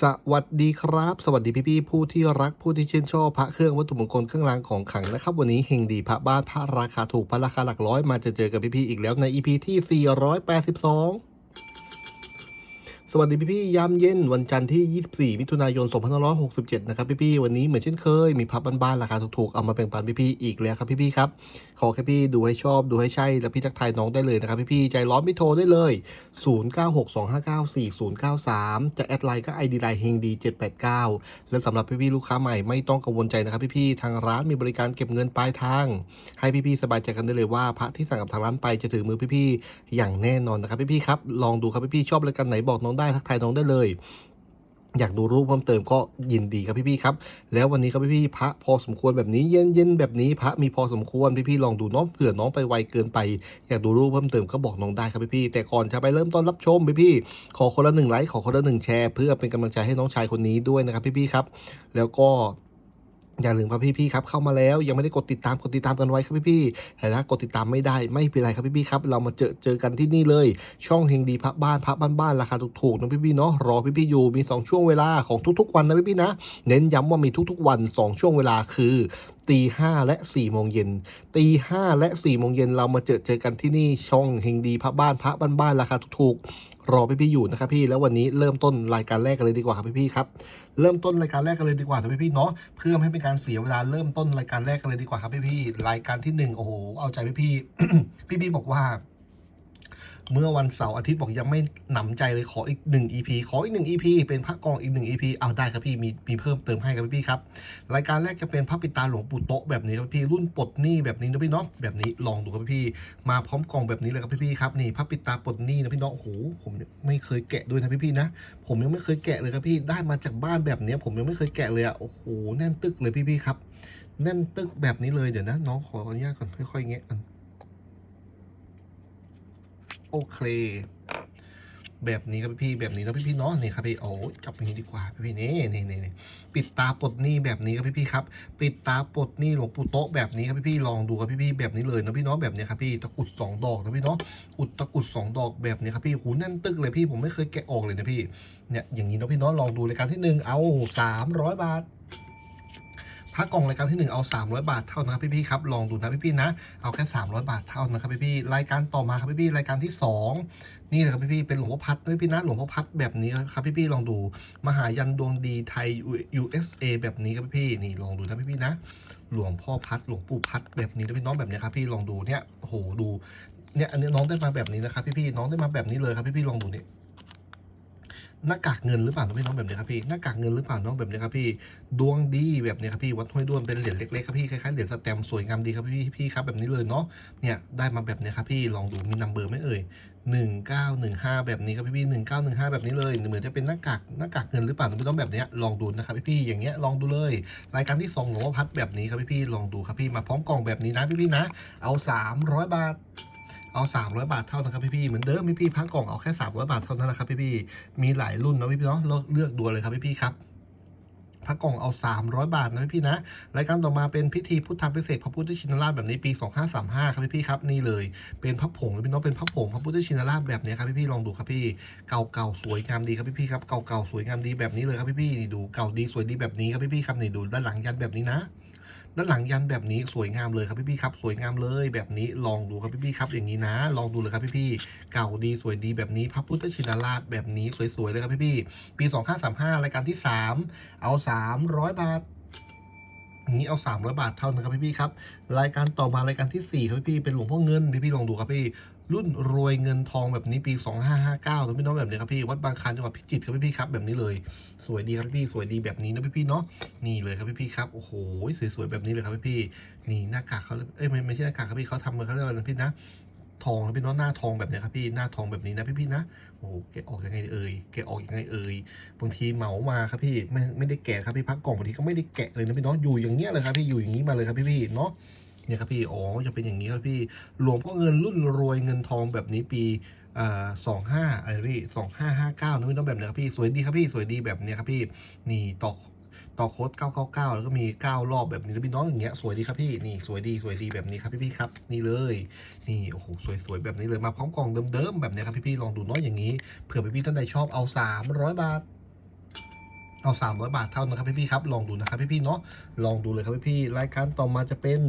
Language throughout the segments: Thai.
สวัสดีครับ สวัสดีพี่ๆผู้ที่รักผู้ที่ชื่นชอบพระเครื่องวัตถุมงคลเครื่องรางของขลังนะครับ วันนี้เฮงดีพระบ้านพระราคาถูกพระราคาหลักร้อยมาจะเจอกับพี่ๆอีกแล้วใน EP ที่ 482 สวัสดีพี่ๆยามเย็นวันจันทร์ที่ 24 มิถุนายน 2567 นะครับพี่ๆวันนี้เหมือนเช่นเคย มีพับบ้านๆราคาถูกๆ เอามาแบ่งปันพี่ๆอีกแล้วครับพี่ๆครับ ขอแค่พี่ดูให้ชอบดูให้ใช่ แล้วพี่ทักทายน้องได้เลยนะครับพี่ๆใจร้อนไม่โทรได้เลย 0962594093 จะแอดไลน์ก็ ID ไลน์เฮงดี 789 และสำหรับพี่ๆลูกค้าใหม่ไม่ต้องกังวลใจนะครับพี่ๆทางร้านมีบริการเก็บเงินปลายทาง ให้พี่ๆสบายใจกันได้เลยว่าพระที่สั่งกับทางร้านไปจะถึงมือพี่ๆอย่างแน่นอนนะครับพี่ๆครับลองดูครับพี่ๆชอบรายการไหนบอกน้องได้ทักทายน้องได้เลย อยากดูรูปเพิ่มเติมก็ยินดีครับพี่ๆครับ แล้ววันนี้ครับพี่ๆพระพอสมควรแบบนี้เย็นๆแบบนี้พระมีพอสมควรพี่ๆลองดูน้องเผื่อน้องไปไวเกินไป อยากดูรูปเพิ่มเติมก็บอกน้องได้ครับพี่ๆแต่ก่อนจะไปเริ่มต้นรับชมพี่ๆขอคนละหนึ่งไลค์ขอคนละหนึ่งแชร์ เพื่อเป็นกำลังใจให้น้องชายคนนี้ด้วยนะครับพี่ๆครับ แล้วก็ อย่าลืมครับพี่ๆครับเข้ามาแล้วยังไม่ได้กดติดตามกดติดตามกันไว้ครับพี่ๆแต่ถ้ากดติดตามไม่ได้ไม่เป็นไรครับพี่ๆครับเรามาเจอเจอกันที่นี่เลย ช่องเฮงดีพระบ้านพระบ้านๆราคาถูกๆนะพี่ๆเนาะรอพี่ๆอยู่มี 2 ช่วงเวลาของทุกๆวันนะพี่ๆนะเน้นย้ำว่ามีทุกๆวัน 2 ช่วงเวลาคือตีห้าและ4ี่โมงเย็นตีห้าและ4ี่โมงเย็นเรามาเจอเจอกันที่นี่ช่องเฮงดีพระบ้านพระบ้านๆราคาถูกๆ รอพี่ๆอยู่นะครับพี่แล้ววันนี้เริ่มต้นรายการแรกกันเลยดีกว่าครับพี่ๆครับเริ่มต้นรายการแรกกันเลยดีกว่านะพี่ๆเนาะเพื่อไม่ให้เป็นการเสียเวลาเริ่มต้นรายการแรกกันเลยดีกว่าครับพี่ๆรายการที่หนึ่งโอ้โหเอาใจพี่ๆพี่ๆบอกว่า เมื่อวันเสาร์อาทิตย์บอกยังไม่หนำใจเลยขออีกหนึ่ง EP ขออีกหนึ่ง EP เป็นพระกองอีกหนึ่ง EP เอาได้ครับพี่มีมีเพิ่มเติมให้ครับพี่ครับ รายการแรกจะเป็นพระปิดตาหลวงปู่โตะแบบนี้ครับพี่รุ่นปลดหนี้แบบนี้นะพี่เนาะแบบนี้ลองดูครับพี่มาพร้อมกล่องแบบนี้เลยครับพี่ครับนี่พระปิดตาปลดหนี้นะพี่เนาะโอ้โหผมไม่เคยแกะด้วยนะพี่ๆนะ ผมยังไม่เคยแกะเลยครับพี่ได้มาจากบ้านแบบนี้ผมยังไม่เคยแกะเลยอะโอ้โหแน่นตึกเลยพี่ๆครับแน่นตึกแบบนี้เลยเดี๋ยวนะ น้องขออนุญาตก่อนค่อยๆแงะ โอเคแบบนี้ครับพี่แบบนี้นะพี่ๆเนาะนี่ครับพี่โอ้จับอย่างนี้ดีกว่าพี่ๆนี่นี่นี่นี่ปิดตาปลดหนี้แบบนี้ครับพี่ๆครับ ปิดตาปลดหนี้หลวงปู่โต๊ะแบบนี้ครับพี่ๆลองดูครับพี่ๆแบบนี้เลยนะพี่เนาะแบบนี้ครับพี่ตะกุดสองดอกนะพี่เนาะอุดตะกุดสองดอกแบบนี้ครับพี่หูแน่นตึกเลยพี่ผมไม่เคยแกะออกเลยนะพี่เนี่ยอย่างนี้นะพี่เน้องลองดูรายการที่หนึ่งเอาสามร้อยบาท ถ้ากล่องรายการที่หนึ่งเอาสามร้อยบาทเท่านั้นครับพี่ๆครับลองดูนะพี่ๆนะ เอาแค่สามร้อยบาทเท่านั้นครับพี่ๆรายการต่อมาครับพี่ๆรายการที่สองนี่นะครับพี่ๆเป็นหลวงพ่อพัดพี่ๆนะหลวงพ่อพัดแบบนี้ครับพี่ๆลองดูมหายันดวงดีไทย USA แบบนี้ครับพี่ๆนี่ลองดูนะพี่ๆนะ หลวงพ่อพัดหลวงปู่พัดแบบนี้นะพี่น้องแบบนี้ครับพี่ลองดูเนี่ยโอ้โหดูเนี่ยอันนี้น้องได้มาแบบนี้นะครับพี่ๆน้องได้มาแบบนี้เลยครับพี่ๆลองดูเนี่ย หน้ากากเงินหรือเปล่าน้องพี่น้องแบบนี้ครับพี่หน้ากากเงินหรือเปล่าน้องแบบนี้ครับพี่ดวงดีแบบนี้ครับพี่วัดห้วยด้วนเป็นเหรียญเล็กๆครับพี่คล้ายๆเหรียญสแตมสวยงามดีครับพี่พี่ครับแบบนี้เลยเนาะเนี่ยได้มาแบบนี้ครับพี่ลองดูมีนัมเบอร์ไหมเอ่ยหนึ่งเก้าหนึ่งห้าแบบนี้ครับพี่พี่หนึ่งเก้าหนึ่งห้าแบบนี้เลยเหมือนจะเป็นหน้ากากหน้ากากเงินหรือเปล่าน้องพี่น้องแบบนี้ลองดูนะครับพี่พี่อย่างเงี้ยลองดูเลย รายการที่สองหลวงพ่อพัดแบบนี้ครับพี่พี่ลองดูครับพี่มาพร้อมกล่องแบบนี้นะพี่พี่นะเอาสามร้อยบาท เอา 300 บาทเท่านั้นครับพี่ๆเหมือนเดิมพี่ๆพักกล่องเอาแค่ 300 บาทเท่านั้นนะครับพี่ๆมีหลายรุ่นนะพี่ๆเนาะเลือกเลือกดูเลยครับพี่ๆครับพักกล่องเอา 300 บาทนะพี่ๆนะ รายการต่อมาเป็นพิธีพุทธาพิเศษกพระพุทธชินราชแบบนี้ปี 2535 ครับพี่ๆครับนี่เลย เป็นพระผงนะพี่น้องเป็นพระผงพระพุทธชินราชแบบนี้ครับพี่ๆลองดูครับพี่ เก่าๆสวยงามดีครับพี่ๆครับ เก่าๆสวยงามดีแบบนี้เลยครับพี่ๆนี่ดู เก่าดีสวยดีแบบนี้ครับพี่ๆครับนี่ดูด้านหลังยันแบบนี้นะ ด้านหลังยันแบบนี้สวยงามเลยครับพี่ๆครับ สวยงามเลยแบบนี้ลองดูครับพี่ๆครับอย่างนี้นะ ลองดูเลยครับพี่ๆเก่าดีสวยดีแบบนี้พระพุทธชินราชแบบนี้สวยๆเลยครับพี่ๆปี 2535 รายการที่ 3 เอา 300 บาทอย่างนี้เอา 300 บาทเท่านั้นครับพี่ๆครับ รายการต่อมารายการที่ 4 ครับพี่ๆเป็นหลวงพ่อเงินพี่ๆลองดูครับพี่ รุ่นรวยเงินทองแบบนี้ปี 2559นะพี่น้องแบบนี้ครับพี่ วัดบางคลานจังหวัดพิจิตรครับพี่ครับแบบนี้เลย สวยดีครับพี่สวยดีแบบนี้นะพี่ๆเนาะนี่เลยครับพี่ๆครับโอ้โหสวยๆแบบนี้เลยครับพี่นี่หน้ากากเขาเอ้ยไม่ไม่ใช่หน้ากากครับพี่เขาทำมาเขาเรียกอะไรนะพี่นะทองนะพี่เนาะหน้าทองแบบนี้ครับพี่หน้าทองแบบนี้นะพี่ๆนะโอ้แกออกยังไงเอ่ยแกออกยังไงเอ่ยบางทีเหมามาครับพี่ไม่ไม่ได้แกะครับพี่พักกล่องบางทีก็ไม่ได้แกะเลยนะพี่เนาะอยู่อย่างเงี้ยเลยครับพี่อยู่อย่างนี้มาเลยครับพี่ๆเนาะ เนี่ยครับพี่อ๋อจะเป็นอย่างนี้ครับพี่หลวงพ่อเงินรุ่นรวยเงินทองแบบนี้ปีสองห้าอะไรพี่สองห้าห้าเก้านะพี่ต้องแบบนี้ครับพี่สวยดีครับพี่สวยดีแบบนี้ครับพี่นี่ต่อต่อโค้ด999 แล้วก็มี 9 รอบแบบนี้แล้วพี่น้องอย่างเงี้ยสวยดีครับพี่นี่สวยดีสวยดีแบบนี้ครับพี่ๆครับ นี่เลยนี่โอ้โหสวยๆแบบนี้เลยมาพร้อมกล่องเดิมๆแบบนี้ครับพี่ๆลองดูน้อยอย่างนี้เผื่อพี่ๆท่านใดชอบเอา 300 บาทเอาสามร้อยบาทเท่านะครับพี่ๆครับลองดูนะครับพี่ๆเนาะลองดูเลยครับพี่ๆรายการต่อมาจะเป็น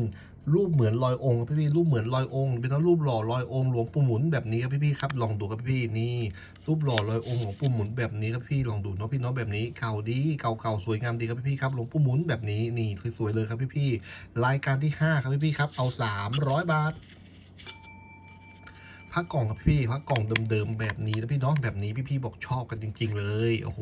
รูปเหมือนลอยองค์ครับพี่รูปเหมือนลอยองค์เป็นรูปหล่อลอยองค์หลวงปู่หมุนแบบนี้ครับพี่ๆครับลองดูครับพี่ๆนี่รูปหล่อลอยองค์หลวงปู่หมุนแบบนี้ครับพี่ลองดูเนาะพี่เนาะแบบนี้เก่าดีเก่าๆสวยงามดีครับพี่ๆครับหลวงปู่หมุนแบบนี้นี่สวยๆเลยครับพี่ๆรายการที่ห้าครับพี่ๆครับเอาสามร้อยบาทผ้ากล่องครับพี่ผ้ากล่องเดิมๆแบบนี้นะพี่เน้องแบบนี้พี่ๆบอกชอบกันจริง ๆ เลยโอ้โห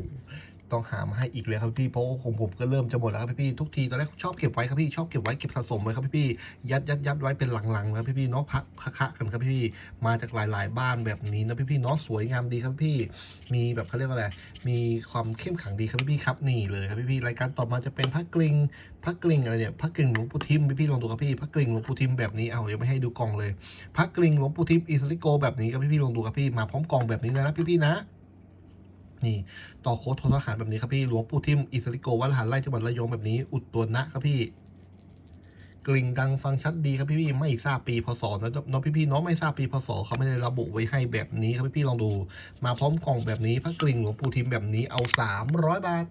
ต้องหามาให้อีกเลยครับพี่เพราะว่าของผมก็เริ่มจะหมดแล้วครับพี่ทุกทีตอนแรกชอบเก็บไว้ครับพี่ชอบเก็บไว้เก็บสะสมไว้ครับพี่ยัดยัดยัดไว้เป็นหลังๆครับพี่ๆเนาะพักคะๆกันครับพี่มาจากหลาย ๆ บ้านแบบนี้นะพี่ๆเนาะสวยงามดีครับพี่มีแบบเขาเรียกว่าอะไรมีความเข้มขังดีครับพี่ครับนี่เลยครับพี่ๆรายการต่อมาจะเป็นผ้ากลิ่งผ้ากลิ่งอะไรเนี่ยผ้ากลิ่งหลวงปู่ทิมพี่ๆลองดูครับพี่ผ้ากลิ่งหลวงปู่ทิมแบบนี้เอาเดี๋ยวไม่ให้ดูกล่องเลยพระกริ่งหลวงปู่ทิพย์อิสริโกแบบนี้ครับพี่ลองดูครับพี่มาพร้อมกล่องแบบนี้เลยนะพี่ๆนะ นี่ต่อโค้ดททหารแบบนี้ครับพี่หลวงปู่ทิมอิสริโกวัดหารไล่จังหวัดระยองแบบนี้ อุดตัวนะครับพี่ กลิ่งดังฟังชัดดีครับพี่พี่ไม่ทราบปีพศนะน้องพี่พี่น้องไม่ทราบปีพศเขาไม่ได้ระบุไว้ให้แบบนี้ครับพี่พี่ลองดู มาพร้อมกล่องแบบนี้พระกริ่งหลวงปู่ทิมแบบนี้เอาสามร้อยบาท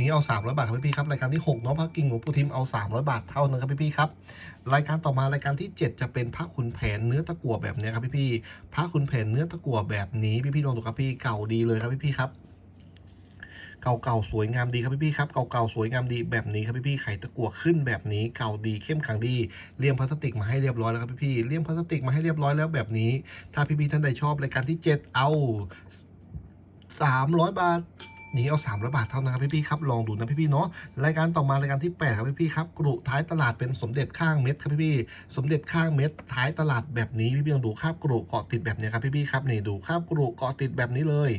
นี้เอาสามร้อยบาทครับพี่ๆครับรายการที่หกเนาะพระกิ่งหลวงปู่ทิมเอาสามร้อยบาทเท่านั้นครับพี่ๆครับรายการต่อมารายการที่ 7 จะเป็นพระขุนแผนเนื้อตะกั่วแบบนี้ครับพี่ๆพระขุนแผนเนื้อตะกั่วแบบนี้พี่ๆลองดูครับพี่เก่าดีเลยครับพี่ๆครับเก่าๆสวยงามดีครับพี่ๆครับเก่าๆสวยงามดีแบบนี้ครับพี่ๆไข่ตะกั่วขึ้นแบบนี้เก่าดีเข้มขังดีเลี่ยมพลาสติกมาให้เรียบร้อยแล้วครับพี่ๆเลี่ยมพลาสติกมาให้เรียบร้อยแล้วแบบนี้ ถ้าพี่ๆท่านใดชอบรายการที่ 7 เอา 300 บาท นี่เอา300บาทเท่านั้นครับพี่ๆครับลองดูนะพี่ๆเนาะรายการต่อมารายการที่8ครับพี่ๆครับกรุท้ายตลาดเป็นสมเด็จข้างเม็ดครับพี่ๆสมเด็จข้างเม็ดท้ายตลาดแบบนี้พี่ๆลองดูคาบกรุเกาะติดแบบนี้ครับพี่ๆครับนี่ดูคาบกรุเกาะติดแบบนี้เลย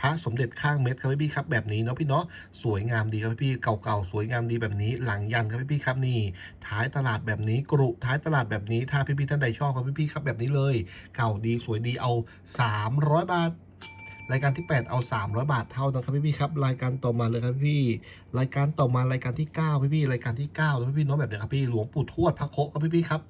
พระสมเด็จข้างเม็ดครับพี่ๆครับแบบนี้เนาะพี่เนาะสวยงามดีครับพี่ๆเก่าๆสวยงามดีแบบนี้ หลังยันครับพี่ๆครับนี่ ท้ายตลาดแบบนี้กรุท้ายตลาดแบบนี้ถ้าพี่ๆท่านใดชอบครับพี่ๆครับแบบนี้เลย เก่าดีสวยดีเอา 300 บาท รายการที่ 8 เอา 300 บาทเท่านะครับพี่พี่ๆครับ รายการต่อมาเลยครับพี่รายการต่อมารายการที่ 9 พี่พี่ๆรายการที่9แล้วพี่พี่ๆน้องแบบเนี้ยครับพี่หลวงปู่ทวดพระโคครับพี่พี่ๆครับ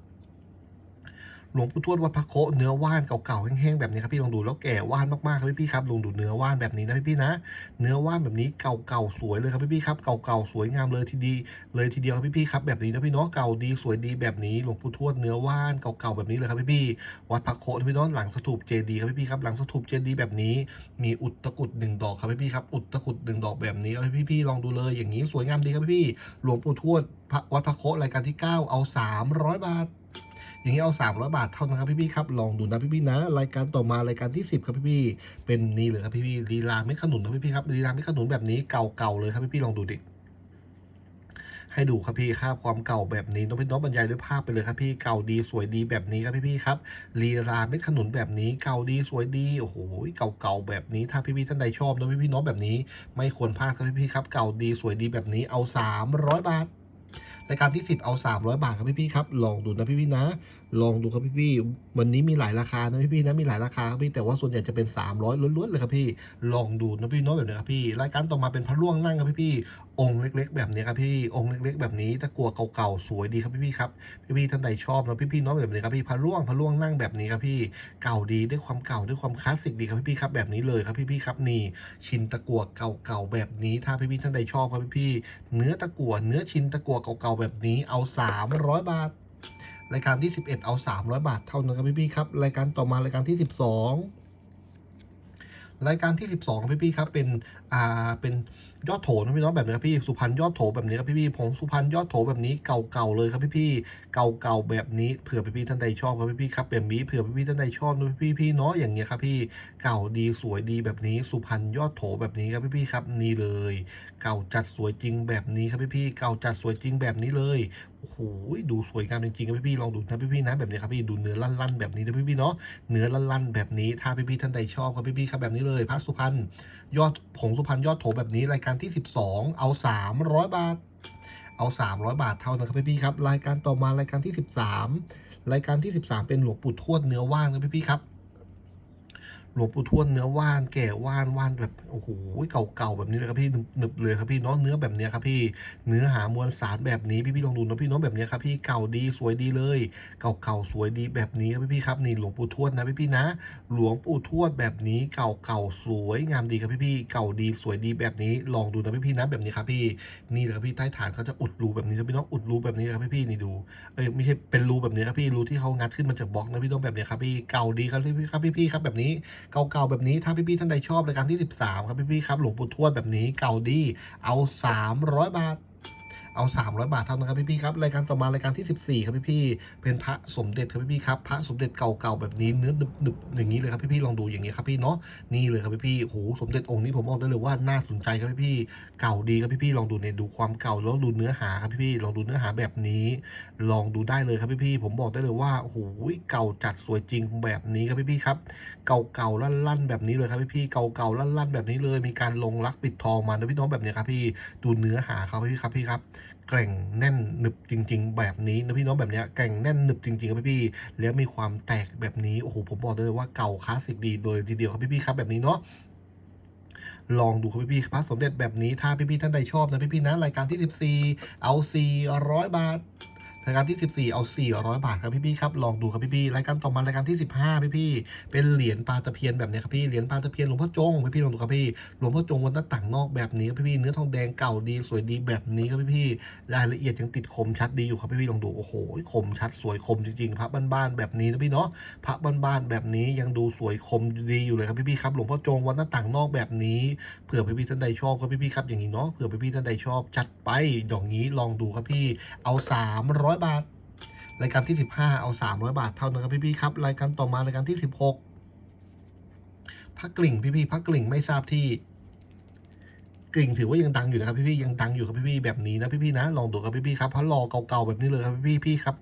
หลวงปู่ทวดวัดพระโคเนื้อว่านเก่าๆแห้งๆแบบนี้ครับพี่ลองดูแล้วแก่ว่านมากๆครับพี่พี่ๆครับลองดูเนื้อว่านแบบนี้นะพี่พี่ๆนะ เนื้อว่านแบบนี้เก่าๆสวยเลยครับพี่พี่ๆครับเก่าๆสวยงามเลยทีดี เลยทีเดียวครับพี่พี่ๆครับแบบนี้นะพี่เนาะเก่าดีสวยดีแบบนี้หลวงปู่ทวดเนื้อว่านเก่าๆแบบนี้เลยครับพี่พี่ๆวัดพระโคนะพี่เน้องหลังสถูปเจดีย์ครับพี่พี่ๆครับหลังสถูปเจดีย์แบบนี้ มีอุดตกรุดหนึ่งดอกครับพี่พี่ๆครับอุดตกรุดหนึ่งดอกแบบนี้ครับพี่พี่ๆลองดูเลยอย่างนี้สวยงามดีครับพี่ๆหลวงปู่ทวดพระวัดพระโครายการที่ 9 เอา 300 บาท อย่างนี้เอา 300 บาทเท่านั้นครับพี่พี่ๆครับลองดูนะพี่พี่ๆนะ รายการต่อมารายการที่ 10 ครับพี่พี่ๆเป็นนี่เลยครับพี่พี่ๆลีลาเม็ดขนุนครับพี่พี่ๆครับลีลาเม็ดขนุนแบบนี้เก่าๆเลยครับพี่พี่ๆลองดูดิให้ดูครับพี่ภาพความเก่าแบบนี้น้องพี่น้องบรรยายด้วยภาพไปเลยครับพี่เก่าดีสวยดีแบบนี้ครับพี่พี่ๆครับลีลาเม็ดขนุนแบบนี้เก่าดีสวยดีโอ้โหเก่าๆแบบนี้ถ้าพี่พี่ๆท่านใดชอบนะพี่พี่ๆน้องแบบนี้ ไม่ควรพลาดครับพี่พี่ๆครับเก่าดีสวยดีแบบนี้เอา 300 บาท รายการที่ 10 เอา 300 บาทครับพี่พี่ๆครับ ลองดูนะพี่พี่ๆนะ ลองดูครับพี่พี่ๆวันนี้มีหลายราคานะพี่พี่ๆนะมีหลายราคาครับพี่แต่ว่าส่วนใหญ่จะเป็น 300ล้วนๆเลยครับพี่ลองดูนะพี่น้องแบบนี้ครับพี่รายการต่อมาเป็นพระร่วงนั่งครับพี่พี่ๆองค์เล็ก ๆ แบบนี้ครับพี่องค์เล็ก ๆ แบบนี้ตะกัวเก่าๆสวยดีครับพี่พี่ๆครับพี่พี่ๆท่านใดชอบนะพี่พี่ๆน้องแบบนี้ครับพี่พระร่วงพระร่วงนั่งแบบนี้ครับพี่เก่าดีด้วยความเก่าด้วยความคลาสสิกดีครับพี่พี่ๆครับแบบนี้เลยครับพี่พี่ๆครับนี่ชินตะกัวเก่าๆแบบนี้ ถ้าพี่พี่ๆท่านใดชอบครับพี่พี่ๆเนื้อตะกัวเนื้อชินตะกัวเก่าๆแบบนี้เอา 300 บาท รายการที่ 11 เอา 300 บาทเท่านั้นครับพี่ๆครับ รายการต่อมารายการที่ 12 รายการที่ 12พี่พี่ๆครับเป็นอ่าเป็นยอดโถนะพี่น้องแบบนี้ครับพี่สุพรรณยอดโถแบบนี้ครับพี่พี่ๆผงสุพรรณยอดโถแบบนี้เก่าๆเลยครับพี่พี่ๆเก่าๆแบบนี้เผื่อพี่พี่ๆท่านใดชอบครับพี่พี่ๆครับแบบนี้เผื่อพี่พี่ๆท่านใดชอบนะพี่พี่ๆเนาะอย่างเงี้ยครับพี่เก่าดีสวยดีแบบนี้สุพรรณยอดโถแบบนี้ครับพี่พี่ๆครับนี่เลย เก่าจัดสวยจริงแบบนี้ครับพี่พี่เก่าจัดสวยจริงแบบนี้เลยโอ้โหดูสวยงามจริงๆครับพี่พี่ลองดูนะพี่พี่นะแบบนี้ครับพี่ดูเนื้อลั่นๆแบบนี้นะพี่พี่เนาะเนื้อลั่นๆแบบนี้ถ้าพี่พี่ท่านใดชอบครับพี่พี่ครับแบบนี้เลยพระสุพรรณยอดผงสุพรรณยอดโถแบบนี้รายการที่ 12 เอา 300 บาทเอา 300 บาทเท่านั้นครับพี่พี่ครับรายการต่อมารายการที่ 13 รายการที่ 13 เป็นหลวงปู่ทวดเนื้อว่างนะพี่พี่ครับ หลวงปู่ทวดเนื้อว่านแก่ว่านว่านแบบโอ้โหเก่าๆแบบนี้เลยครับพี่หนึบเลยครับพี่เนาะเนื้อแบบนี้ครับพี่เนื้อหามวลสารแบบนี้พี่ๆลองดูนะพี่เน้องแบบนี้ครับพี่เก่าดีสวยดีเลย เก่าๆสวยดีแบบนี้ครับพี่ๆครับนี่หลวงปู่ทวดนะพี่ๆนะ หลวงปู่ทวดแบบนี้เก่าๆสวยงามดีครับพี่ๆเก่าดีสวยดีแบบนี้ลองดูนะพี่ๆนะแบบนี้ครับพี่นี่เลยครับพี่ใต้ฐานเขาจะอุดรูแบบนี้ครับพี่น้องอุดรูแบบนี้ครับพี่ๆนี่ดูเอ้ยไม่ใช่เป็นรูแบบนี้ครับพี่รูที่เขางัดขึ้นมาจากบล็อกนะพี่น้องแบบนี้ครับพี่เก่าดีครับพี่ๆครับพี่ๆครับแบบนี้เก่าๆแบบนี้ถ้าพี่ๆท่านใดชอบรายการที่ 13 ครับพี่ๆครับหลวงปู่ทวดแบบนี้เก่าดีเอา 300 บาท เอา 300 บาทเท่านั้นครับพี่ๆครับรายการต่อมารายการที่ 14 ครับพี่ๆเป็นพระสมเด็จครับพี่ๆครับพระสมเด็จเก่าๆแบบนี้เนื้อหนึบๆอย่างนี้เลยครับพี่ๆลองดูอย่างนี้ครับพี่เนาะนี่เลยครับพี่ๆโอ้โหสมเด็จองค์นี้ผมบอกได้เลยว่าน่าสนใจครับพี่ๆเก่าดีครับพี่ๆลองดูเนี่ยดูความเก่าแล้วดูเนื้อหาครับพี่ๆลองดูเนื้อหาแบบนี้ ลองดูได้เลยครับพี่ๆผมบอกได้เลยว่าโอ้โหเก่าจัดสวยจริงแบบนี้ครับพี่ๆครับเก่าๆลั่นๆแบบนี้เลยครับพี่ๆเก่าๆลั่นๆแบบนี้เลย มีการลงรักปิดทองมานะพี่น้องแบบนี้ครับพี่ดูเนื้อหาเขาพี่ครับพี่ครับ แกร่งแน่นหนึบจริง ๆ แบบนี้นะพี่น้องแบบเนี้ยแกร่งแน่นหนึบจริงๆครับพี่ๆแล้วมีความแตกแบบนี้โอ้โหผมบอกเลยว่าเก่าคลาสสิกดีโดยทีเดียวครับพี่ๆครับแบบนี้เนาะลองดูครับพี่ๆพระสมเด็จแบบนี้ถ้าพี่ๆท่านใดชอบนะพี่ๆนะรายการที่ 14 เอา400 บาท รายการที่ 14 เอา 400 บาทครับพี่ๆครับลองดูครับพี่ๆรายการต่อมารายการที่ 15 พี่ๆเป็นเหรียญปลาตะเพียนแบบนี้ครับพี่เหรียญปลาตะเพียนหลวงพ่อจงพี่ๆลองดูครับพี่หลวงพ่อจงวันหน้าต่างนอกแบบนี้ครับพี่ๆเนื้อทองแดงเก่าดีสวยดีแบบนี้ครับพี่ๆรายละเอียดยังติดคมชัดดีอยู่ครับพี่ๆลองดูโอ้โหคมชัดสวยคมจริงๆพระบ้านๆแบบนี้นะพี่เนาะพระบ้านๆแบบนี้ยังดูสวยคมดีอยู่เลยครับพี่ๆครับหลวงพ่อจงวันหน้าต่างนอกแบบนี้เผื่อพี่ๆท่านใดชอบครับพี่ๆครับอย่างนี้เนาะเผื่อพี่ๆท่านใดชอบจัดไปอย่างนี้ลองดูครับพี่เอา300บาท รายการที่15เอา300บาทเท่านั้นครับพี่ๆครับ รายการต่อมารายการที่16พักกลิ่งพี่ๆพักกลิ่งไม่ทราบที่ กลิ่งถือว่ายังดังอยู่นะครับพี่ๆยังดังอยู่ครับพี่ๆแบบนี้นะพี่ๆนะ ลองดูครับพี่ๆครับพระรอเก่าๆแบบนี้เลยครับพี่ๆพี่ครับ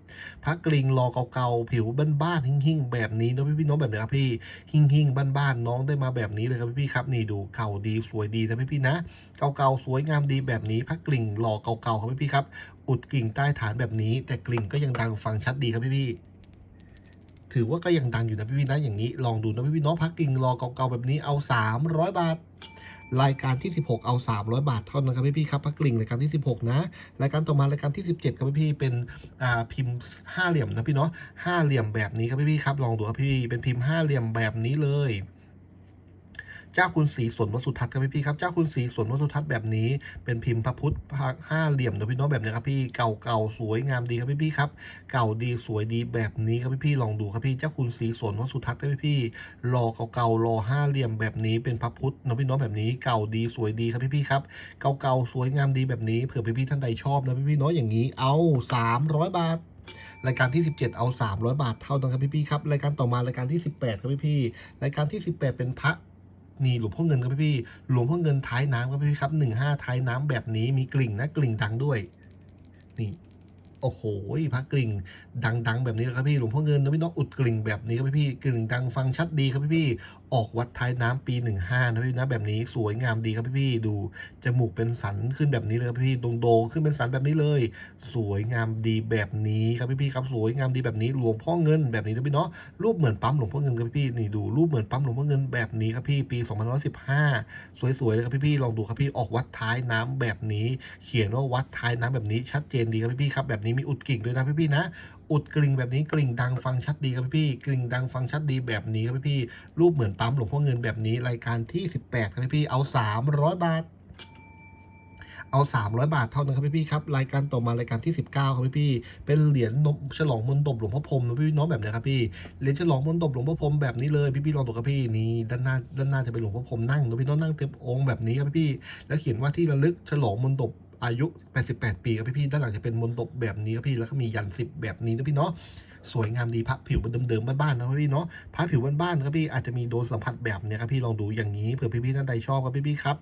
พักกลิ่งรอเก่าๆผิวบ้านๆหิ่งๆแบบนี้นะพี่ๆน้องแบบนี้ครับพี่หิ่งๆบ้านๆน้องได้มาแบบนี้เลยครับพี่ๆครับนี่ดูเก่าดีสวยดีนะพี่ๆนะ เก่าๆสวยงามดีแบบนี้พักกลิ่งหล่อเก่าๆครับพี่ๆครับอุดกิ่งใต้ฐานแบบนี้ แต่กลิ่งก็ยังดังฟังชัดดีครับพี่ๆถือว่าก็ยังดังอยู่นะพี่ๆนะอย่างนี้ลองดูนะพี่ๆน้องพักกิ่งรอเก่าๆแบบนี้เอา 300 บาท รายการที่ 16 เอา 300 บาทเท่านั้นครับพี่ๆครับพักกลิ่งรายการที่ 16 นะ รายการต่อมารายการที่ 17ครับพี่ๆเป็นอ่าพิมพ์ห้าเหลี่ยมนะพี่เนาะห้าเหลี่ยมแบบนี้ครับพี่ๆครับลองดูครับพี่เป็นพิมพ์ห้าเหลี่ยมแบบนี้เลย เจ้าคุณศรีสนวัดสุทัศน์ครับพี่ๆครับเจ้าคุณศรีสนวัดสุทัศน์แบบนี้เป็นพิมพ์พระพุทธห้าเหลี่ยมนะพี่น้องแบบนี้ครับพี่เก่าเก่าๆสวยงามดีครับพี่ๆครับเก่าดีสวยดีแบบนี้ครับพี่ๆลองดูครับพี่เจ้าคุณศรีสนวัดสุทัศน์ครับพี่ๆรอเก่าๆรอห้าเหลี่ยมแบบนี้เป็นพระพุทธนะพี่น้องแบบนี้เก่าดีสวยดีครับพี่ๆครับเก่าๆสวยงามดีแบบนี้เผื่อพี่ๆท่านใดชอบนะพี่ๆเนาะอย่างนี้เอา 300 บาทรายการที่ 17 เอา 300 บาทเท่านั้นครับพี่ๆครับ รายการต่อมารายการที่ 18 ครับพี่ๆรายการที่ 18 เป็นพระ นี่หลวงพ่อเงินครับพี่หลวงพ่อเงินท้ายน้ำครับพี่ครับหนึ่งห้าท้ายน้ำแบบนี้มีกลิ่งนะกลิ่งดังด้วย นี่โอ้โหพระกลิ่งดัง ๆ แบบนี้ครับพี่หลวงพ่อเงินนะพี่น้องอุดกลิ่งแบบนี้ครับพี่กลิ่งดังฟังชัดดีครับพี่ๆ ออกวัดท้ายน้ำปี 15นะพี่นะแบบนี้สวยงามดีครับพี่ๆดูจมูกเป็นสันขึ้นแบบนี้เลยครับพี่โด่งๆขึ้นเป็นสันแบบนี้เลย สวยงามดีแบบนี้ครับพี่ๆครับสวยงามดีแบบนี้หลวงพ่อเงินแบบนี้นะพี่เนาะรูปเหมือนปั๊มหลวงพ่อเงินครับพี่นี่ดูรูปเหมือนปั๊มหลวงพ่อเงินแบบนี้ครับพี่ปี2515 สวยๆเลยครับพี่ๆลองดูครับพี่ออกวัดท้ายน้ำแบบนี้ เขียนว่าวัดท้ายน้ำแบบนี้ชัดเจนดีครับพี่ๆครับแบบนี้มีอุดกิ่งด้วยนะพี่ๆนะ อุดกลิ่งแบบนี้กลิ่งดังฟังชัดดีครับพี่ๆกลิ่งดังฟังชัดดีแบบนี้ครับพี่ๆรูปเหมือนปั๊มหลวงพ่อเงินแบบนี้รายการที่ 18ครับพี่ๆเอา300บาทเอา 300 บาทเท่านั้นครับพี่ๆครับ รายการต่อมารายการที่ 19 ครับพี่ๆเป็นเหรียญนมฉลองมนตบหลวงพ่อพรมนะพี่น้องแบบนี้ครับพี่ เหรียญฉลองมนตบหลวงพ่อพรมแบบนี้เลยพี่ๆลองดูครับพี่นี่ด้านหน้าด้านหน้าจะเป็นหลวงพ่อพรมนั่งนะพี่น้องนั่งเต็มองค์แบบนี้ครับพี่ๆแล้วเขียนว่าที่ระลึกฉลองมนตบ อายุ 88 ปีครับพี่ๆด้านหลังจะเป็นมนตบแบบนี้ครับพี่แล้วก็มียันสิบแบบนี้นะพี่เนาะ สวยงามดีพระผิวเดิมๆบ้านๆนะพี่เนาะพระผิวบ้านๆครับพี่อาจจะมีโดนสัมผัสแบบเนี้ยครับพี่ลองดูอย่างนี้เผื่อพี่ๆท่านใดชอบครับพี่ๆครับ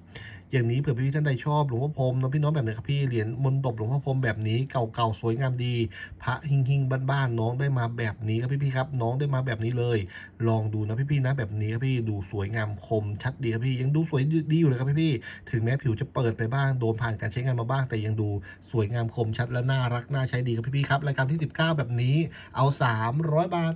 อย่างนี้เผื่อพี่ๆท่านใดชอบหลวงพ่อพรมนะพี่น้องแบบไหนครับพี่เหรียญมนตบหลวงพ่อพรมแบบนี้เก่าๆสวยงามดี พระหิ่งหิ่งๆบ้านๆน้องได้มาแบบนี้ครับพี่ๆครับน้องได้มาแบบนี้เลย ลองดูนะพี่ๆนะแบบนี้ครับพี่ดูสวยงามคมชัดดีครับพี่ยังดูสวยดีอยู่เลยครับพี่ๆถึงแม้ผิวจะเปิดไปบ้างโดนผ่านการใช้งานมาบ้างแต่ยังดูสวยงามคมชัดและน่ารักน่าใช้ดีครับพี่ๆครับรายการที่ 19 แบบนี้เอา300 บาท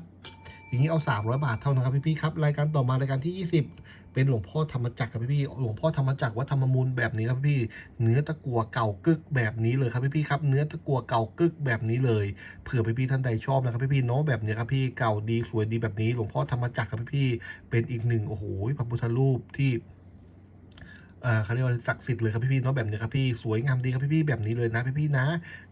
อย่างนี้เอา 300 บาทเท่านั้นครับพี่ๆครับรายการต่อมารายการที่ 20 เป็นหลวงพ่อธรรมจักรครับพี่ๆหลวงพ่อธรรมจักรวัดธรรมมูลแบบนี้ครับพี่เนื้อตะกั่วเก่ากึกแบบนี้เลยครับพี่ๆครับเนื้อตะกั่วเก่ากึกแบบนี้เลยเผื่อพี่ๆท่านใดชอบนะครับพี่ๆเนาะแบบนี้ครับพี่เก่าดีสวยดีแบบนี้ หลวงพ่อธรรมจักรครับพี่ๆเป็นอีกหนึ่งโอ้โหพระพุทธรูปที่ อ่อเขาเรียกว่าศักดิ์สิทธิ์เลยครับพี่ๆเนาะแบบนี้ครับพี่สวยงามดีครับพี่ๆแบบนี้เลยนะพี่ๆนะ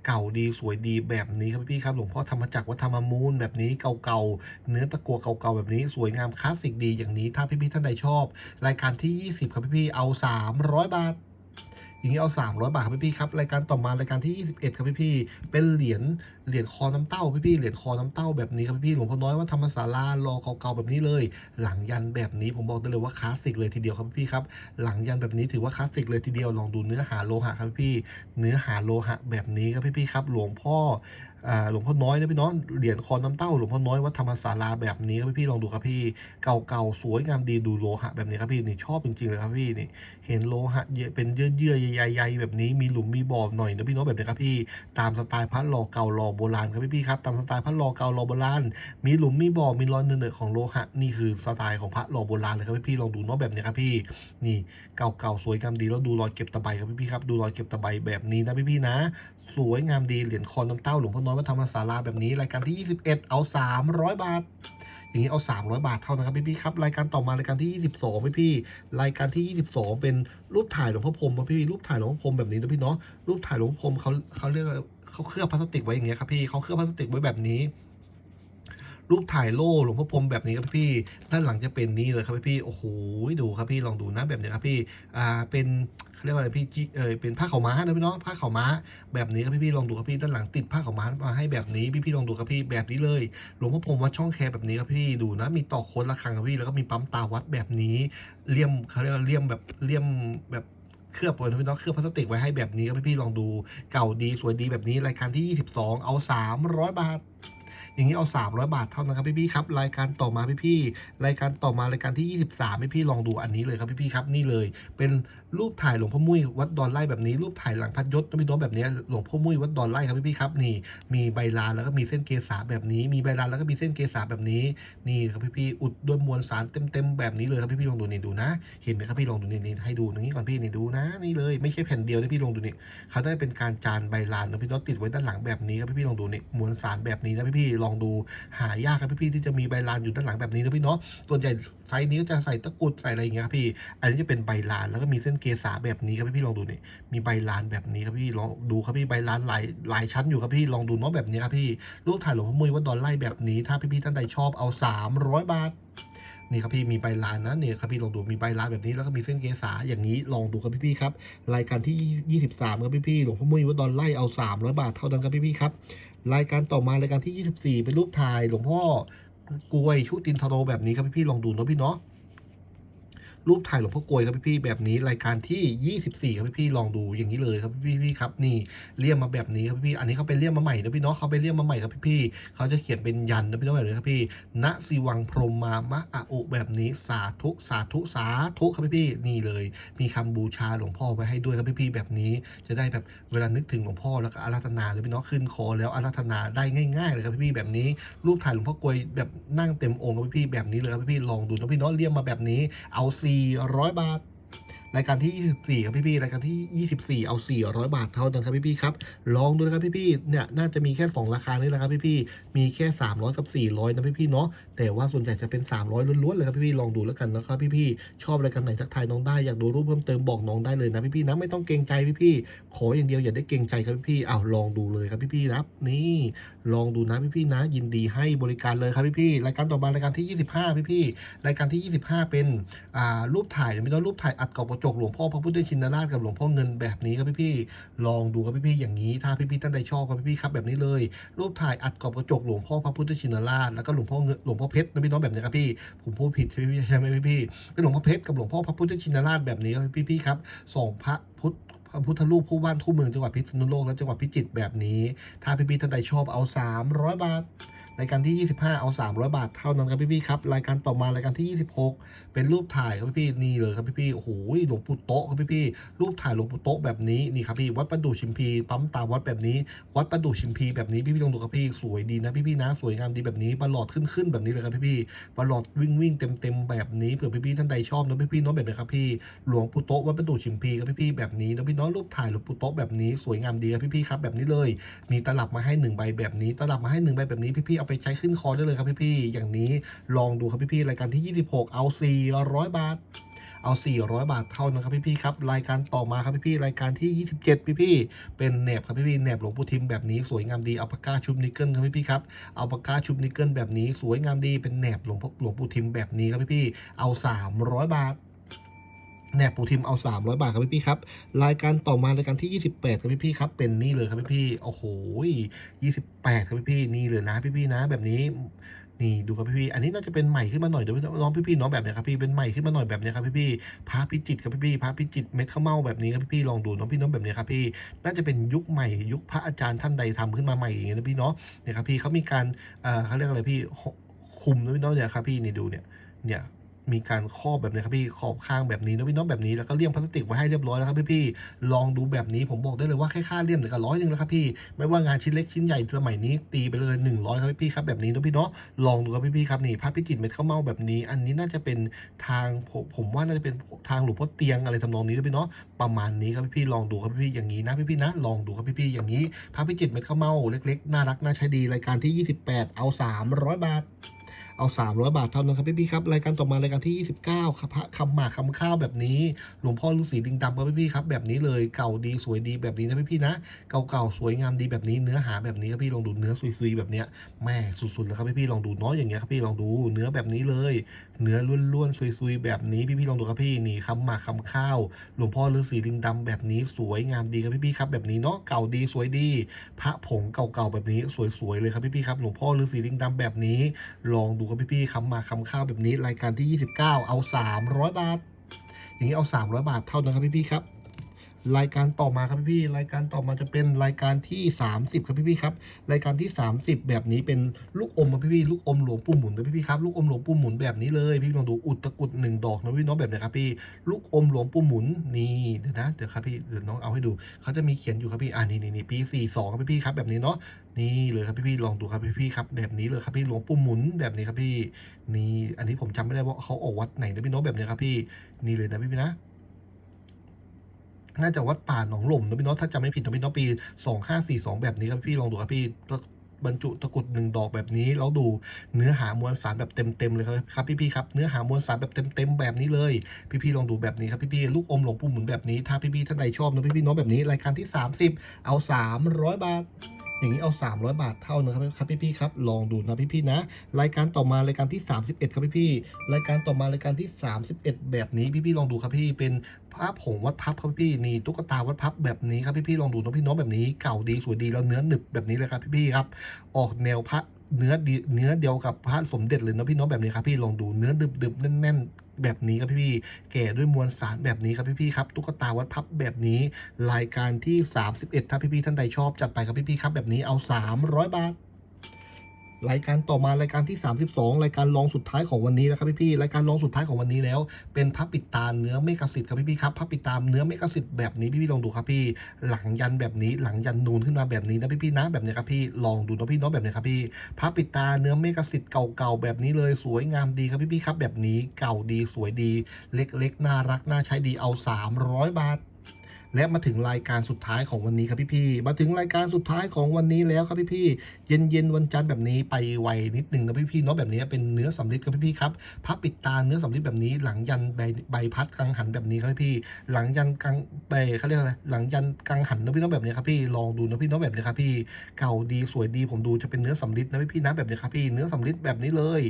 เก่าดีสวยดีแบบนี้ครับพี่ๆครับหลวงพ่อธรรมจักรวัดธรรมมูลแบบนี้เก่าๆเนื้อตะกัวเก่าๆแบบนี้สวยงามคลาสสิกดีอย่างนี้ถ้าพี่ๆท่านใดชอบ รายการที่ 20 ครับพี่ๆเอา 300 บาท อย่างนี้เอา 300 บาทครับพี่ๆครับรายการต่อมารายการที่ 21 ครับพี่ๆเป็นเหรียญเหรียญคอน้ำเต้าพี่ๆเหรียญคอน้ำเต้าแบบนี้ครับพี่ๆหลวงพ่อน้อยว่าธรรมศาลารอเก่าๆแบบนี้เลย หลังยันแบบนี้ผมบอกได้เลยว่าคลาสสิกเลยทีเดียวครับพี่ๆครับหลังยันแบบนี้ถือว่าคลาสสิกเลยทีเดียวลองดูเนื้อหาโลหะครับพี่ๆเนื้อหาโลหะแบบนี้ครับพี่ๆครับหลวงพ่อ หลวงพ่อน้อยนะพี่น้องเหรียญคอน้ำเต้าหลวงพ่อน้อยวัดธรรมศาลาแบบนี้ครับพี่ลองดูครับพี่เก่าๆสวยงามดีดูโลหะแบบนี้ครับพี่นี่ชอบจริงๆเลยครับพี่นี่เห็นโลหะเยอะเป็นเยื่อๆใยๆแบบนี้มีหลุมมีบ่อหน่อยนะพี่น้องแบบนี้ครับพี่ตามสไตล์พระหล่อเก่าหล่อโบราณครับพี่ๆครับตามสไตล์พระหล่อเก่าหล่อโบราณมีหลุมมีบ่อมีรอยเนื้อๆของโลหะนี่คือสไตล์ของพระหล่อโบราณเลยครับพี่ๆลองดูเนาะแบบนี้ครับพี่นี่เก่าๆสวยงามดีแล้วดูรอยเก็บตะไบครับพี่ๆครับดูรอยเก็บตะไบแบบนี้นะพี่ๆนะ สวยงามดีเหรียญคอน้ำเต้าหลวงพ่อน้อยวัดธรรมศาลาแบบนี้รายการที่ 21 เอา 300 บาทอย่างนี้เอา 300 บาทเท่านะครับพี่ๆครับรายการต่อมารายการที่ 22พี่พี่รายการที่ 22 เป็นรูปถ่ายหลวงพ่อพรมพี่พี่รูปถ่ายหลวงพ่อพรมแบบนี้นะพี่เนาะรูปถ่ายหลวงพ่อพรมเขาเขาเรียกเขาเคลือบพลาสติกไว้อย่างเงี้ยครับพี่เขาเคลือบพลาสติกไว้แบบนี้ รูปถ่ายโล่หลวงพ่อพรมแบบนี้ครับพี่ ด้านหลังจะเป็นนี้เลยครับพี่โอ้โหดูครับพี่ลองดูนะแบบนี้ครับพี่อ่าเป็นเขาเรียกว่าอะไรพี่เออเป็นผ้าขาวม้านะพี่เนาะผ้าขาวม้า แบบนี้ครับพี่ๆลองดูครับพี่ด้านหลังติดผ้าขาวม้ามาให้แบบนี้พี่ๆลองดูครับพี่แบบนี้เลยหลวงพ่อพรมวัดช่องแคแบบนี้ครับพี่ดูนะ มีต่อโค้ดระฆังครับพี่แล้วก็มีปั๊มตาวัดแบบนี้เลี่ยมเขาเรียกว่าเลี่ยมแบบเลี่ยมแบบเคลือบไว้นะพี่น้องเคลือบพลาสติกไว้ให้แบบนี้ครับพี่ๆลองดูเก่าดีสวยดีแบบนี้รายการที่ 22 เอา 300 บาท อย่างนี้เอา 300 บาทเท่านั้นครับพี่ๆครับรายการต่อมาพี่ๆรายการต่อมารายการที่ 23พี่ๆลองดูอันนี้เลยครับพี่ๆครับนี่เลย เป็นรูปถ่ายหลวงพ่อมุ้ยวัดดอนไร่แบบนี้รูปถ่ายหลังพัดยศนะพี่น้องแบบนี้หลวงพ่อมุ้ยวัดดอนไร่ครับพี่ๆครับนี่ มีใบลานแล้วก็มีเส้นเกษาแบบนี้ มีใบลานแล้วก็มีเส้นเกษาแบบนี้นี่ครับพี่ๆอุดด้วยมวลสารเต็มๆแบบนี้เลยครับพี่ๆลองดูนี่ดูนะ เห็นไหมครับพี่ลองดูนี่นี่ให้ดูตรงนี้ก่อนพี่นี่ดูนะ นี่เลยไม่ใช่แผ่นเดียวนะพี่ลองดูนี่เขาได้เป็นการจานใบลานนะพี่น้องติดไว้ด้านหลังแบบนี้ครับพี่ๆลองดูนี่มวลสารแบบนี้นะพี่ๆลองดูหายากครับพี่ๆที่จะมีใบลานอยู่ด้านหลังแบบนี้นะพี่เนาะส่วนใหญ่ไซส์นี้ก็จะใส่ตะกรุดใส่อะไรอย่างเงี้ยครับพี่ อันนี้จะเป็นใบลานแล้วก็มีเส้นเกษาแบบนี้ครับพี่ๆลองดูนี่มีใบลานแบบนี้ครับพี่ลองดูครับพี่ใบลานหลายหลายชั้นอยู่ครับพี่ลองดูเนาะแบบนี้ครับพี่รูปถ่ายหลวงพ่อมุ้ยวัดดอนไร่แบบนี้ ถ้าพี่ๆท่านใดชอบเอา 300 บาทนี่ครับพี่มีใบลานนะนี่ครับพี่ลองดูมีใบลานแบบนี้แล้วก็มีเส้นเกษาอย่างนี้ลองดูครับพี่ๆครับรายการที่ 23ครับพี่ๆหลวงพ่อมุ้ยวัดดอนไร่เอา 300 บาทเท่านั้นครับพี่ๆครับ รายการต่อมารายการที่ 24 เป็นรูปถ่ายหลวงพ่อกลวยชุตินทโรแบบนี้ครับพี่ๆลองดูเนาะพี่เนาะ รูปถ่ายหลวงพ่อกลวยครับพี่ๆแบบนี้รายการที่ 24 ครับพี่ๆลองดูอย่างนี้เลยครับพี่ๆครับนี่เลี่ยมมาแบบนี้ครับพี่ๆอันนี้เขาไปเลี่ยมมาใหม่นะพี่เนาะเขาไปเลี่ยมมาใหม่ครับพี่ๆเขาจะเขียนเป็นยันนะพี่น้องแบบนี้ครับพี่ณสิวังพรมมามะอะอุแบบนี้สาธุสาธุสาธุครับพี่ๆนี่เลย มีคำบูชาหลวงพ่อไว้ให้ด้วยครับพี่ๆแบบนี้ จะได้แบบเวลานึกถึงหลวงพ่อแล้วก็อาราธนาเลยพี่เนาะขึ้นคอแล้วอาราธนาได้ง่ายๆเลยครับพี่ๆแบบนี้ รูปถ่ายหลวงพ่อกลวยแบบนั่งเต็มองค์ครับพี่ๆแบบนี้เลยครับพี่ๆลองดูนะพี่เนาะเลี่ยมมาแบบนี้เอา400 บาท รายการที่ 24 ครับพี่ๆรายการที่ 24 เอา 400 บาทเท่านั้นครับพี่ๆครับลองดูนะครับพี่ๆเนี่ยน่าจะมีแค่ 2 ราคานี้แหละครับพี่ๆมีแค่ 300 กับ 400 นะพี่ๆเนาะแต่ว่าส่วนใหญ่จะเป็น 300ล้วนๆเลยครับพี่ๆลองดูแล้วกันนะครับพี่ๆชอบรายการไหนทักทายน้องได้อยากดูรูปเพิ่มเติมบอกน้องได้เลยนะพี่ๆนะไม่ต้องเกรงใจพี่ๆขออย่างเดียวอย่าได้เกรงใจครับพี่ๆอ้าวลองดูเลยครับพี่ๆนะนี่ลองดูนะพี่ๆนะ ยินดีให้บริการเลยครับพี่ๆรายการต่อมารายการที่ 25 พี่ๆรายการที่ 25 เป็นอ่ารูปถ่ายไม่ต้องรูปถ่ายอัดกรอบจกหลวงพ่อพระพุทธชินราชกับหลวงพ่อเงินแบบนี้ครับพี่ๆลองดูครับพี่ๆอย่างนี้ ถ้าพี่ๆท่านใดชอบครับพี่ๆครับแบบนี้เลย รูปถ่ายอัดกรอบกระจกหลวงพ่อพระพุทธชินราชแล้วก็หลวงพ่อเงินหลวงพ่อเพชรนะพี่น้องแบบนี้ครับพี่ผมพูดผิดใช่ไหมพี่ใช่ไหมพี่ๆเป็นหลวงพ่อเพชรกับหลวงพ่อพระพุทธชินราชแบบนี้ครับพี่ๆครับสองพระพุทธพระพุทธรูปคู่บ้านคู่เมืองจังหวัดพิษณุโลกและจังหวัดพิจิตรแบบนี้ ถ้าพี่ๆท่านใดชอบเอา 300 บาท รายการที่ 25 เอา 300 บาทเท่านั้นครับพี่ๆครับรายการต่อมารายการที่ 26 เป็นรูปถ่ายครับพี่ๆนี่เลยครับพี่ๆโอ้โหหลวงปู่โต๊ะครับพี่ๆรูปถ่ายหลวงปู่โต๊ะแบบนี้นี่ครับพี่วัดประดู่ชิมพีปั๊มตาวัดแบบนี้ วัดประดู่ชิมพีแบบนี้พี่ๆลองดูครับพี่สวยดีนะพี่ๆนะสวยงามดีแบบนี้ประหลอดขึ้นขึ้นๆแบบนี้เลยครับพี่ๆประหลอดวิ่งวิ่งเต็มเต็มๆแบบนี้เผื่อพี่ๆท่านใดชอบนะพี่ๆน้องแบบนี้ครับพี่หลวงปู่โต๊ะวัดประดู่ชิมพีครับพี่ๆแบบนี้นะพี่น้องรูปถ่ายหลวงปู่โต๊ะแบบนี้สวยงามดีครับพี่ๆครับแบบนี้เลย มีตลับมาให้หนึ่งใบแบบนี้ตลับมาให้หนึ่งใบแบบนี้พี่ๆเอาไปใช้ขึ้นคอได้เลยครับพี่ๆอย่างนี้ลองดูครับพี่ๆรายการที่ 26 เอา 400 บาท เอา 400 บาทเท่านั้นครับพี่ๆครับรายการต่อมาครับพี่ๆรายการที่ 27 พี่ๆเป็นแหนบครับพี่ๆแหนบหลวงปู่ทิมแบบนี้สวยงามดีเอาปากกาชุบนิกเกิลครับพี่ๆครับเอาปากกาชุบนิกเกิลแบบนี้สวยงามดีเป็นแหนบหลวงพ่อหลวงปู่ทิมแบบนี้ครับพี่ๆเอา 300 บาท แหนบปูทิมเอา 300 บาทครับพี่ๆครับ รายการต่อมารายการที่ 28 ครับพี่ๆครับ เป็นนี่เลยครับพี่ๆโอ้โห28 ครับพี่ๆนี่เลยนะพี่ๆนะ แบบนี้นี่ดูครับพี่ๆอันนี้น่าจะเป็นใหม่ขึ้นมาหน่อยเดี๋ยวน้องพี่ๆน้องแบบเนี้ยครับพี่ เป็นใหม่ขึ้นมาหน่อยแบบเนี้ยครับพี่ๆพระพิจิตครับพี่ๆพระพิจิตเม็ดข้าวเม่าแบบนี้ครับพี่ๆลองดูน้องพี่น้องแบบเนี้ยครับพี่ น่าจะเป็นยุคใหม่ ยุคพระอาจารย์ท่านใดทำขึ้นมาใหม่อย่างเงี้ยนะพี่เนาะเนี่ยครับพี่เขามีการเอ่อเขาเรียกอะไรพี่คุมนะพี่น้องเนี่ยครับพี่นี่ดูเนี่ยเนี่ย มีการครอบแบบนี้ครับพี่ขอบข้างแบบนี้นะพี่น้องแบบนี้แล้วก็เลี่ยมพลาสติกไว้ให้เรียบร้อยแล้วครับพี่ๆลองดูแบบนี้ผมบอกได้เลยว่าแค่ค่าเลี่ยมเนี่ยก็ร้อยหนึ่งแล้วครับพี่ไม่ว่างานชิ้นเล็กชิ้นใหญ่สมัยนี้ตีไปเลย100ครับพี่ครับแบบนี้นะพี่เนาะลองดูครับพี่ๆครับนี่พระพิจิตรเม็ดข้าวเมาแบบนี้ อันนี้น่าจะเป็นทางผมผมว่าน่าจะเป็นทางหลวงพ่อเตียงอะไรทำนองนี้นะพี่เนาะประมาณนี้ครับพี่ๆลองดูครับพี่ๆอย่างนี้นะพี่ๆนะลองดูครับพี่ๆอย่างนี้พระพิจิตรเม็ดข้าวเมาเล็กๆน่ารักน่าใช้ดีรายการที่ 28 เอา 300 บาท เอา 300 บาทเท่านั้นครับพี่ๆครับรายการต่อมารายการที่ 29ครับพระคำหมากคำข้าวแบบนี้ หลวงพ่อฤาษีดิงดำครับพี่ๆครับแบบนี้เลยเก่าดีสวยดีแบบนี้นะพี่ๆนะเก่าๆสวยงามดีแบบนี้เนื้อหาแบบนี้ครับพี่ลองดูเนื้อซุยๆแบบเนี้ยแม่สุดๆเลยครับพี่ๆลองดูเนาะอย่างเงี้ยครับพี่ลองดูเนื้อแบบนี้เลย เนื้อล้วนๆซุยๆแบบนี้พี่ๆลองดูครับพี่นี่คำหมากคำข้าว หลวงพ่อฤาษีดิงดำแบบนี้สวยงามดีครับพี่ๆครับแบบนี้เนาะเก่าดีสวยดี พระผงเก่าๆแบบนี้สวยๆเลยครับพี่ๆครับหลวงพ่อฤาษีดิงดำแบบนี้ลองดูครับพี่ๆคำมาคำข้าวแบบนี้รายการที่ 29 เอา 300 บาท อย่างนี้เอา 300 บาทเท่านั้นครับพี่ๆครับ รายการต่อมาครับพี่รายการต่อมาจะเป็นรายการที่ 30 ครับพี่ครับ รายการที่ 30 แบบนี้เป็นลูกอมครับพี่ลูกอมหลวงปู่หมุนนะพี่ครับลูกอมหลวงปู่หมุนแบบนี้เลยพี่ลองดูอุดตะกุดหนึ่งดอกนะพี่น้องแบบไหนี้ครับพี่ลูกอมหลวงปู่หมุนนี่เดี๋ยวนะเดี๋ยวครับพี่เดี๋ยวน้องเอาให้ดูเขาจะมีเขียนอยู่ครับพี่อ่านี่นี่นี่ปี42ครับพี่ครับแบบนี้เนาะนี่เลยครับพี่ๆลองดูครับพี่ๆครับแบบนี้เลยครับพี่หลวงปู่หมุนแบบนี้ครับพี่นี่อันนี้ผมจำไม่ได้ว่าเขาออกวัดไหนนะพี่น้องแบบนี้ครับพี่นี่เลยนะพี่ๆนะ น่าจะวัดป่าหนองหล่มนะพี่น้องถ้าจำไม่ผิดนะพี่น้องปี2542แบบนี้ครับพี่ลองดูครับพี่บรรจุตะกรุดหนึ่งดอกแบบนี้แล้วดูเนื้อหามวลสารแบบเต็มๆเลยครับครับพี่ๆครับเนื้อหามวลสารแบบเต็มๆแบบนี้เลย พี่ๆลองดูแบบนี้ครับพี่ๆลูกอมหลวงปู่หมุนแบบนี้ถ้าพี่ๆท่านใดชอบนะพี่ๆน้องแบบนี้รายการที่ 30 เอา 300 บาท อย่างนี้เอา 300 บาทเท่านะครับครับพี่ๆครับลองดูนะพี่ๆนะ รายการต่อมารายการที่ 31 ครับพี่ๆรายการต่อมารายการที่ 31 แบบนี้พี่ๆลองดูครับพี่เป็น ภาผงวัดพับครับพี่นี่ตุ๊กตาวัดพับแบบนี้ครับพี่ๆลองดูนะพี่น้องแบบนี้เก่าดีสวยดีแล้วเนื้อหนึบแบบนี้เลยครับพี่ๆครับ ออกแนวพระเนื้อดีเนื้อเดียวกับพระสมเด็จเลยนะพี่น้องแบบนี้ครับพี่ลองดูเนื้อดึบๆแน่นๆ แบบนี้ครับพี่ๆแก่ด้วยมวลสารแบบนี้ครับพี่ๆครับตุ๊กตาวัดพับแบบนี้รายการที่ 31 ถ้าพี่ๆท่านใดชอบจัดไปครับพี่ๆครับแบบนี้เอา 300 บาท รายการต่อมารายการที่ 32 รายการรองสุดท้ายของวันนี้แล้วครับพี่ๆรายการรองสุดท้ายของวันนี้แล้ว เป็นพระปิดตาเนื้อเมกะสิทธิ์ครับพี่ๆครับพระปิดตาเนื้อเมกะสิทธิ์แบบนี้พี่ๆลองดูครับพี่ หลังยันแบบนี้หลังยันนูนขึ้นมาแบบนี้นะพี่ๆนะแบบนี้ครับพี่ลองดูนะพี่น้องแบบนี้ครับพี่พระปิดตาเนื้อเมกะสิทธิ์เก่าๆแบบนี้เลยสวยงามดีครับพี่ๆครับแบบนี้เก่าดีสวยดี เล็กๆน่ารักน่าใช้ดีเอา 300 บาท และมาถึงรายการสุดท้ายของวันนี้ครับพี่ๆมาถึงรายการสุดท้ายของวันนี้แล้วครับพี่ๆเย็นๆวันจันทร์แบบนี้ไปไวนิดหนึ่งนะพี่ๆเนาะแบบนี้เป็นเนื้อสำลิดครับพี่ๆครับพับปิดตาเนื้อสำลิดแบบนี้ หลังยันใบใบพัดกังหันแบบนี้ครับพี่หลังยันกังใบเขาเรียกอะไรหลังยันกังหันนะพี่เน้องแบบนี้ครับพี่ลองดูนะพี่เน้องแบบนี้ครับพี่เก่าดีสวยดีผมดูจะเป็นเนื้อสำลิดนะพี่ๆนะแบบนี้ครับพี่เนื้อสำลิดแบบนี้เลย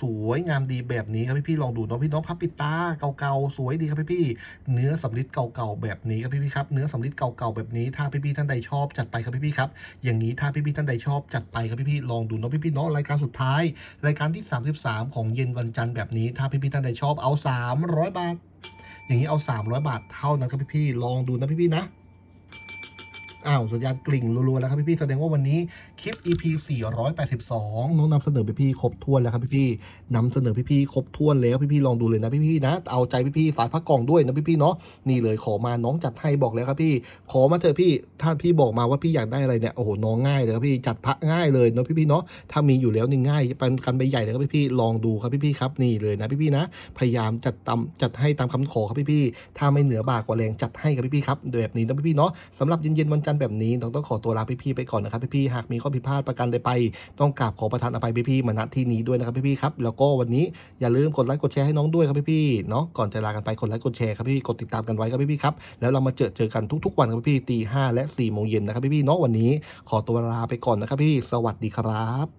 สวยงามดีแบบนี้ครับพี่ๆลองดูเนาะพี่น้องพับปิดตาเก่าๆสวยดีครับพี่ๆเนื้อสำลิดเก่าๆแบบนี้ครับพี่ๆครับเนื้อสำลิดเก่าๆแบบนี้ถ้าพี่ๆท่านใดชอบจัดไปครับพี่ๆครับอย่างนี้ถ้าพี่ๆท่านใดชอบจัดไปครับพี่ๆลองดูเนาะพี่ๆเนาะรายการสุดท้าย รายการที่ 33 ของเย็นวันจันทร์แบบนี้ ถ้าพี่ๆท่านใดชอบเอา 300 บาท อย่างนี้เอา 300 บาทเท่านั้นครับพี่ๆลองดูนะพี่ๆนะ อ้าวสัญญาณกลิ่งรัวๆแล้วครับพี่ๆแสดงว่าวันนี้คลิป EP 482น้องนำเสนอพี่ๆครบถ้วนแล้วครับพี่ๆนำเสนอพี่ๆครบถ้วนแล้วพี่ๆลองดูเลยนะพี่ๆนะ เอาใจพี่ๆสายพักกล่องด้วยนะพี่ๆเนาะนี่เลยขอมาน้องจัดให้บอกแล้วครับพี่ ขอมาเถอะพี่ถ้าพี่บอกมาว่าพี่อยากได้อะไรเนี่ยโอ้โหน้องง่ายเลยครับพี่จัดพระง่ายเลยเนาะพี่ๆเนาะถ้ามีอยู่แล้วนี่ง่ายเป็นกันใบใหญ่เลยครับพี่ๆลองดูครับพี่ๆครับนี่เลยนะพี่ๆนะ พยายามจัดตามจัดให้ตามคำขอครับพี่ๆถ้าไม่เหนือบากกว่าแรงจัดให้ครับพี่ๆครับแบบนี้นะพี่ๆเนาะสำหรับเย็นๆวันันแบบนี้ต้องต้องขอตัวลาพี่ๆไปก่อนนะครับพี่ๆหากมีข้อผิดพลาดประการใดไป ต้องกราบขอประทานอภัยพี่ๆมาณที่นี้ด้วยนะครับพี่ๆครับแล้วก็วันนี้อย่าลืมกดไลค์กดแชร์ให้น้องด้วยครับพี่ๆเนาะก่อนจะลากันไปกดไลค์กดแชร์ครับพี่ๆกดติดตามกันไว้ครับพี่ๆครับแล้วเรามาเจอเจอกันทุกๆวันครับพี่ๆตีห้าและ4ี่โมงเย็นนะครับพี่ๆเนาะวันนี้ ขอตัวลาไปก่อนนะครับพี่สวัสดีครับ